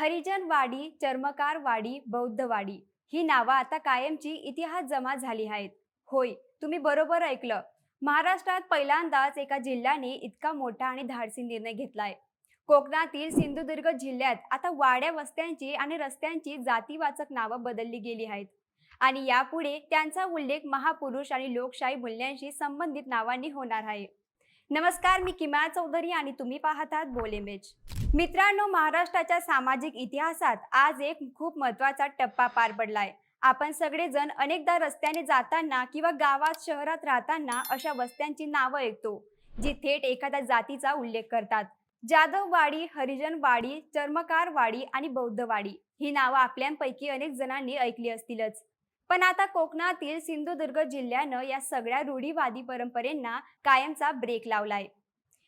हरिजनवाडी चर्मकारवाडी बौद्धवाडी ही नावं आता कायमची इतिहास जमा झाली आहेत. होय तुम्ही बरोबर ऐकलं. महाराष्ट्रात पहिल्यांदाच एका जिल्ह्याने इतका मोठा आणि धाडसी निर्णय घेतलाय. कोकणातील सिंधुदुर्ग जिल्ह्यात आता वाड्या वस्त्यांची आणि रस्त्यांची जातीवाचक नावं बदलली गेली आहेत. आणि यापुढे त्यांचा उल्लेख महापुरुष आणि लोकशाही मूल्यांशी संबंधित नावांनी होणार आहे. नमस्कार मी किमया चौधरी आणि तुम्ही पाहतात बोलेमेज. मित्रांनो महाराष्ट्राच्या सामाजिक इतिहासात आज एक खूप महत्त्वाचा टप्पा पार पडलाय. आपण सगळेजण अनेकदा रस्त्याने जाताना किंवा गावात शहरात राहताना अशा वस्त्यांची नावं ऐकतो जी थेट एखाद्या जातीचा उल्लेख करतात. जाधववाडी हरिजनवाडी चर्मकारवाडी आणि बौद्धवाडी ही नावं आपल्यापैकी अनेक जणांनी ऐकली असतीलच. पण आता कोकणातील सिंधुदुर्ग जिल्ह्यानं या सगळ्या रूढीवादी परंपरेंना कायमचा ब्रेक लावलाय.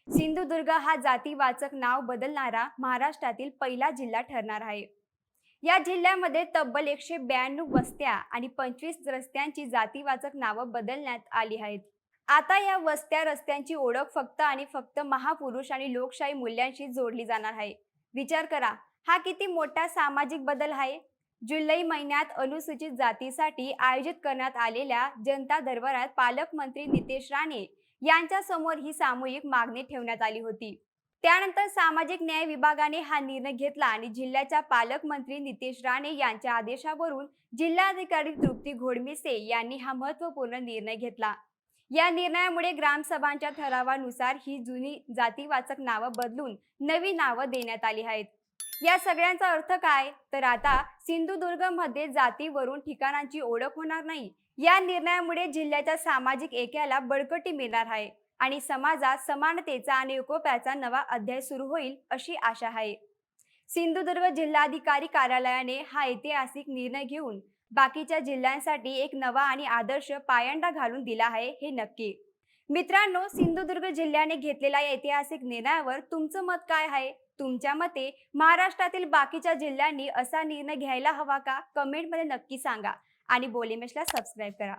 सिंधुदुर्ग हा जातीवाचक नाव बदलणारा महाराष्ट्रातील पहिला जिल्हा ठरणार आहे. या जिल्ह्यामध्ये तब्बल एकशे ब्याण्णव वस्त्या आणि पंचवीस रस्त्यांची जातीवाचक नावं बदलण्यात आली आहेत. आता या वस्त्या रस्त्यांची ओळख फक्त आणि फक्त महापुरुष आणि लोकशाही मूल्यांशी जोडली जाणार आहे. विचार करा हा किती मोठा सामाजिक बदल आहे? जुलै महिन्यात अनुसूचित जातीसाठी आयोजित करण्यात आलेल्या जनता दरबारात पालकमंत्री नितेश राणे यांच्या समोर ही सामूहिक मागणी ठेवण्यात आली होती. त्यानंतर सामाजिक न्याय विभागाने हा निर्णय घेतला आणि जिल्ह्याच्या पालकमंत्री नितेश राणे यांच्या आदेशावरून जिल्हाधिकारी तृप्ती घोडमिसे यांनी हा महत्त्वपूर्ण निर्णय घेतला. या निर्णयामुळे ग्रामसभांच्या ठरावानुसार ही जुनी जातीवाचक नावं बदलून नवी नावं देण्यात आली आहेत. या सगळ्यांचा अर्थ काय? तर आता सिंधुदुर्गमध्ये जातीवरून ठिकाणांची ओळख होणार नाही. या निर्णयामुळे जिल्ह्याच्या सामाजिक एक्याला बळकटी मिळणार आहे आणि समाजात समानतेचा आणि एकोप्याचा नवा अध्याय सुरू होईल अशी आशा आहे. सिंधुदुर्ग जिल्हाधिकारी कार्यालयाने हा ऐतिहासिक निर्णय घेऊन बाकीच्या जिल्ह्यांसाठी एक नवा आणि आदर्श पायंडा घालून दिला आहे हे नक्की. मित्रांनो सिंधुदुर्ग जिल्ह्याने घेतलेल्या या ऐतिहासिक निर्णयावर तुमचं मत काय आहे? तुमच्या मते महाराष्ट्रातील बाकीच्या जिल्ह्यांनी असा निर्णय घ्यायला हवा का? कमेंटमध्ये नक्की सांगा. आणि बोलीमेशला सबस्क्राईब करा.